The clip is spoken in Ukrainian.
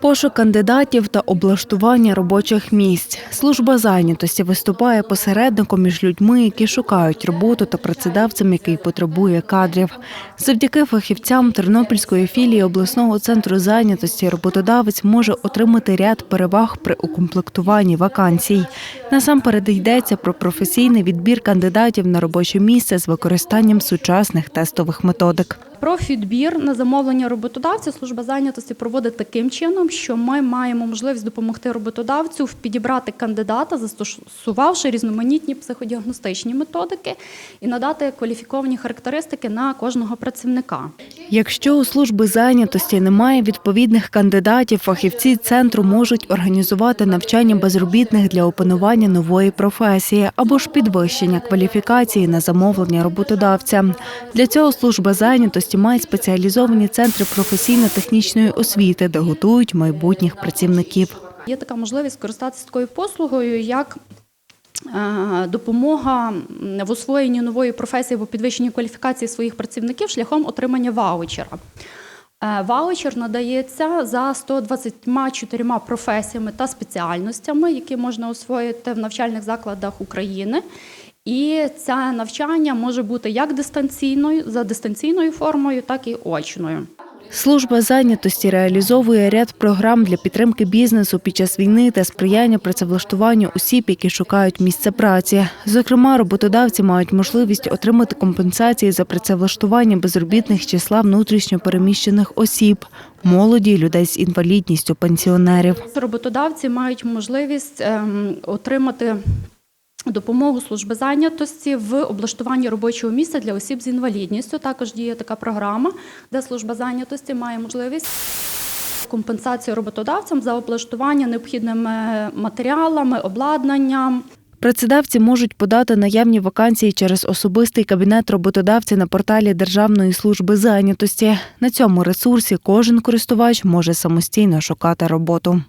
Пошук кандидатів та облаштування робочих місць. Служба зайнятості виступає посередником між людьми, які шукають роботу та працедавцем, який потребує кадрів. Завдяки фахівцям Тернопільської філії обласного центру зайнятості роботодавець може отримати ряд переваг при укомплектуванні вакансій. Насамперед йдеться про професійний відбір кандидатів на робоче місце з використанням сучасних тестових методик. Профідбір на замовлення роботодавця служба зайнятості проводить таким чином, що ми маємо можливість допомогти роботодавцю підібрати кандидата, застосувавши різноманітні психодіагностичні методики і надати кваліфіковані характеристики на кожного працівника. Якщо у служби зайнятості немає відповідних кандидатів, фахівці центру можуть організувати навчання безробітних для опанування нової професії або ж підвищення кваліфікації на замовлення роботодавця. Для цього служба зайнятості має спеціалізовані центри професійно-технічної освіти, де готують майбутніх працівників. Є така можливість скористатися такою послугою, як е, допомога в освоєнні нової професії або підвищенні кваліфікації своїх працівників шляхом отримання ваучера. Е, Ваучер надається за 124 професіями та спеціальностями, які можна освоїти в навчальних закладах України. І це навчання може бути як дистанційною за дистанційною формою, так і очною. Служба зайнятості реалізовує ряд програм для підтримки бізнесу під час війни та сприяння працевлаштуванню осіб, які шукають місце праці. Зокрема, роботодавці мають можливість отримати компенсації за працевлаштування безробітних числа внутрішньо переміщених осіб, молоді, людей з інвалідністю, пенсіонерів. Роботодавці мають можливість ем, отримати допомогу служби зайнятості в облаштуванні робочого місця для осіб з інвалідністю. Також діє така програма, де служба зайнятості має можливість. Компенсацію роботодавцям за облаштування необхідними матеріалами, обладнанням, Працедавці можуть подати наявні вакансії через особистий кабінет роботодавця на порталі Державної служби зайнятості. На цьому ресурсі кожен користувач може самостійно шукати роботу.